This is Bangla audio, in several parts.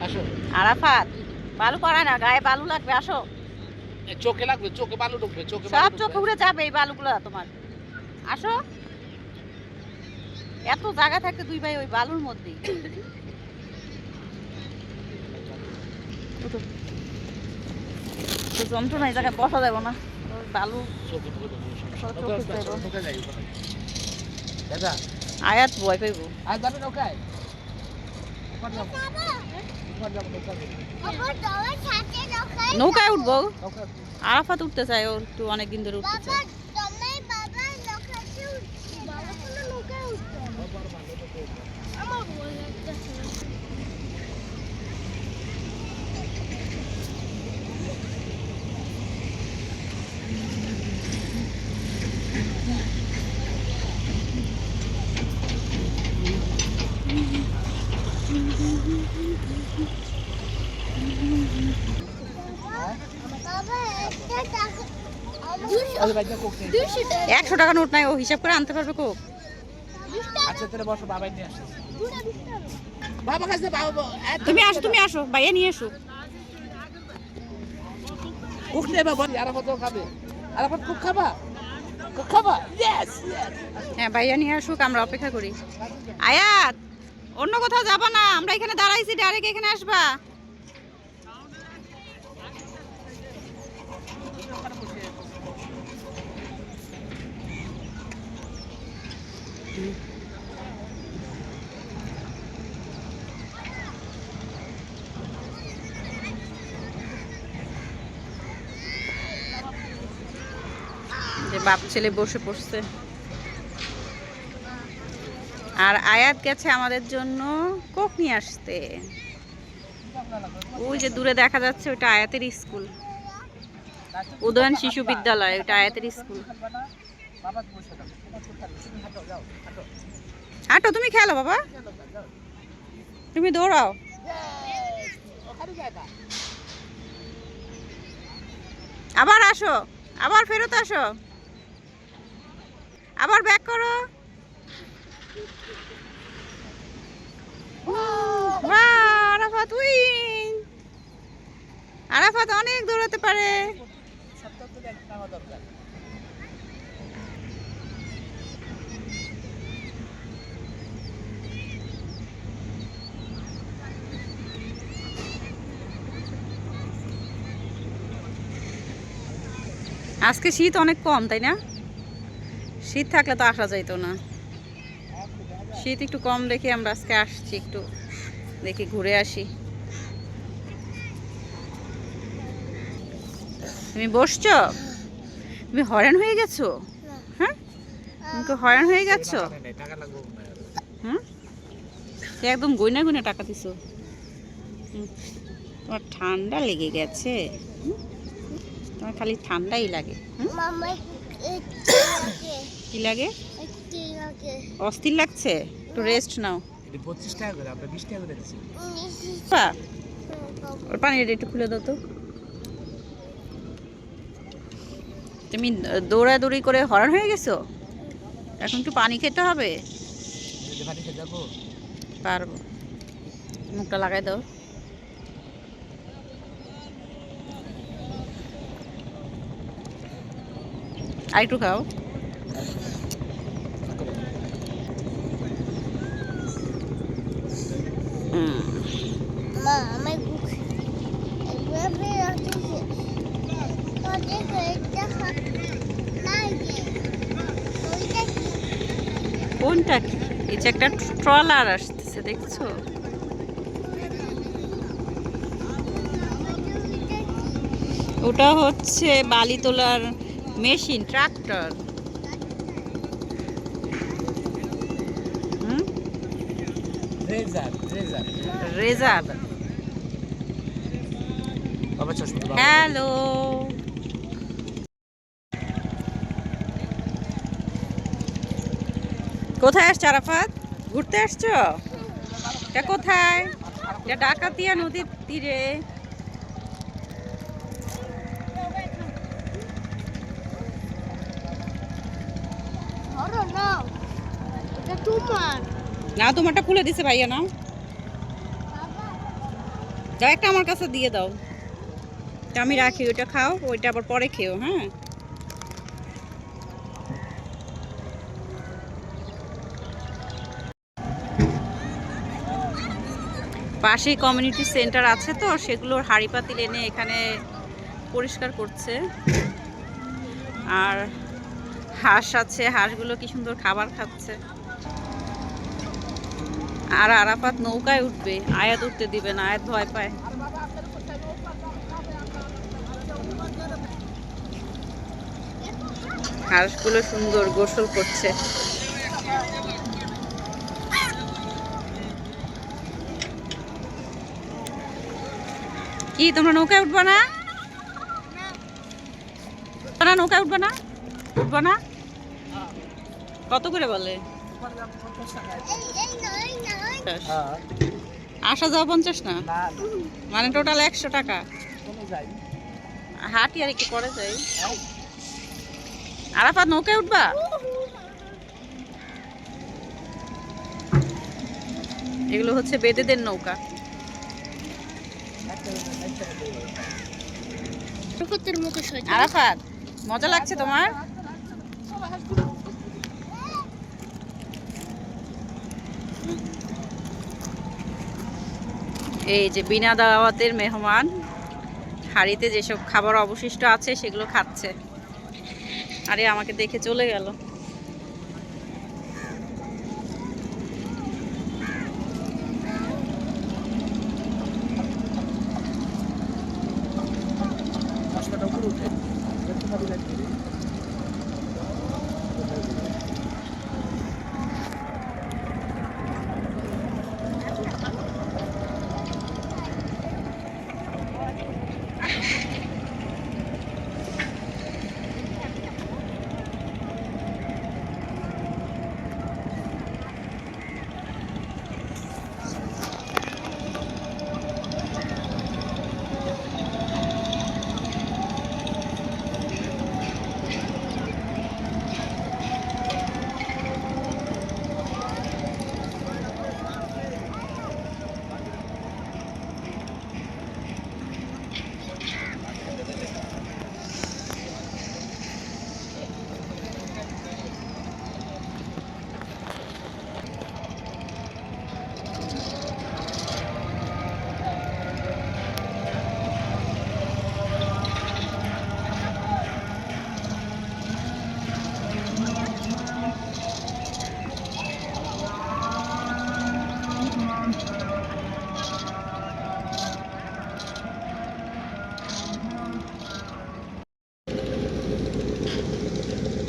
আসো আরাফাত বালু করায় না গায়ে বালু লাগবে আসো চোখে লাগবে চোখে বালু ঢুকবে চোখে সব চোখে উড়ে যাবে এই বালুগুলো তোমার আসো এত জায়গা থাকতে দুই ভাই ওই বালুর। তো যন্ত্রণা এই জায়গায় বসা যাবে না বালু আয়াত ভয় পাইব নৌকায় নৌকায় উঠবো? আরাফাত উঠতে চায় ওর একটু অনেকদিন ধরে উঠতে চায় আরে ভাই, যা কোক নিয়ে যা। একশো টাকা নোট নাই ও হিসাব করে আনতে পারবে কোক। আচ্ছা তুমি আসো তুমি আসো ভাইয়া নিয়ে এসো। হ্যাঁ ভাইয়া নিয়ে আসুক আমরা অপেক্ষা করি। আয়াত অন্য কোথাও যাবা না আমরা এখানে দাঁড়াইছি ডাইরেক্ট এখানে আসবা। যে বাপ ছেলে বসে পড়ছে। আর আয়াত গেছে আমাদের জন্য কোক নিয়ে আসতে। ওই যে দূরে দেখা যাচ্ছে ওটা আয়াতের স্কুল। উদয়ন শিশু বিদ্যালয় ওটা আয়াতের স্কুল। হাঁটো, তুমি খেলো বাবা। তুমি দৌড়াও। আবার আসো, আবার ফেরত আসো। আবার ব্যাক করো। আরাফাত উইন আরাফাত অনেক দৌড়াতে পারে। আজকে শীত অনেক কম তাই না? শীত থাকলে তো আসা যাইতো না। শীত একটু কম দেখে, আমরা আজকে আসছি একটু দেখি, ঘুরে আসি। তুমি বসছো? তুমি হয়রান হয়ে গেছো? হ্যাঁ? তুমি কি হয়রান হয়ে গেছো? হুম? একদম গইনা গইনা টাকা দিছো। তোমার ঠান্ডা লেগে গেছে। তোমার খালি ঠান্ডাই লাগে। হুম? কি লাগে? অস্থির লাগছে? একটু রেস্ট নাও। এটি পঁচিশ টাকা করে আমরা বিশ টাকা করে দিচ্ছি। ওর পানিটা একটু খুলে দাও তো। তুমি দৌড়াদৌড়ি করে হরণ হয়ে গেছো? এখন একটু পানি খেতে হবে? পারব। মুখটা লাগাই দাও। আর একটু খাও। কোনটা কি? এই যে একটা ট্রলার আসতেছে দেখছ? ওটা হচ্ছে বালি তোলার মেশিন ট্রাক্টর। রেজার হ্যালো। কোথায় আসছো আরাফাত? ঘুরতে আসছো? এটা কোথায়? এটা ডাকাতিয়া নদীর তীরে। তোমার। না, তোমারটা খুলে দিছে ভাইয়া, নাও। যাও, একটা আমার কাছে দিয়ে দাও। আমি রাখি, ওইটা খাও, ওইটা আবার পরে খেও হ্যাঁ? পাশেই কমিউনিটি সেন্টার আছে তো সেগুলোর হাঁড়ি পাতিল এনে এখানে পরিষ্কার করছে। আর হাঁস আছে, হাঁসগুলো কি সুন্দর খাবার খাচ্ছে। আর আরাফাত নৌকায় উঠবে, আয়াত উঠতে দিবে না, আয়াত ভয় পায়। হাঁসগুলো সুন্দর গোসল করছে। কি, তোমরা নৌকায় উঠবা না? না নৌকায় উঠবা না? উঠবা না? কত করে বলে? আসা যাওয়া পঞ্চাশ না? না মানে টোটাল একশো টাকা। হাঁটি আর কি করে যাই। আরাফাত নৌকায় উঠবা? এগুলো হচ্ছে বেদেদের নৌকা। আরাফাত মজা লাগছে তোমার? এই যে বিনা দাওয়াতের মেহমান, হাড়িতে যেসব খাবার অবশিষ্ট আছে সেগুলো খাচ্ছে। আরে, আমাকে দেখে চলে গেল মশলাটা উপরে উঠে একটু ভালো লাগবে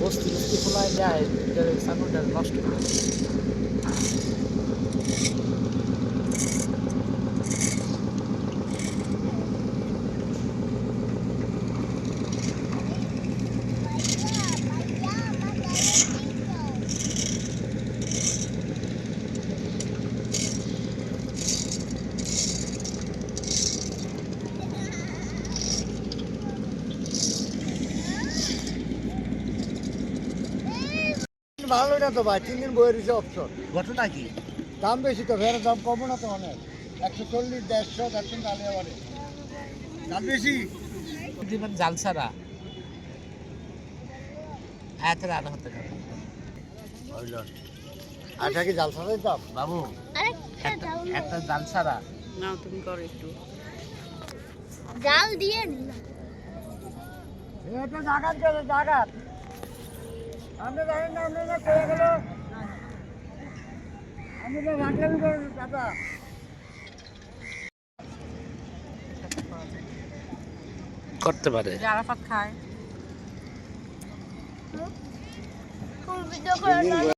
বস্তি যায় সাগরটা নষ্ট করে ভালো না তো ভাই? তিন দিন বইয়ের হিসেবে অপশন ঘটনা কি? দাম বেশি তো ফের দাম কমো না তো অনেক। একশো চল্লিশ দেড়শো দেড়শো বাড়ে দাম বেশি? দিবেন জাল ছাড়া। আধা হতে পারে আটা কি জাল ছাড়াই দাম? বাবু একটা একটা জাল ছাড়া। না তুমি করো একটু। জাল দিয়ে এটা জাগাত। আমরা জানেন না আমরা না কয়ে গেল আমি তো রাখলাম দাদা। করতে পারে। আরাফাত খায়। কোন ভিডিও করে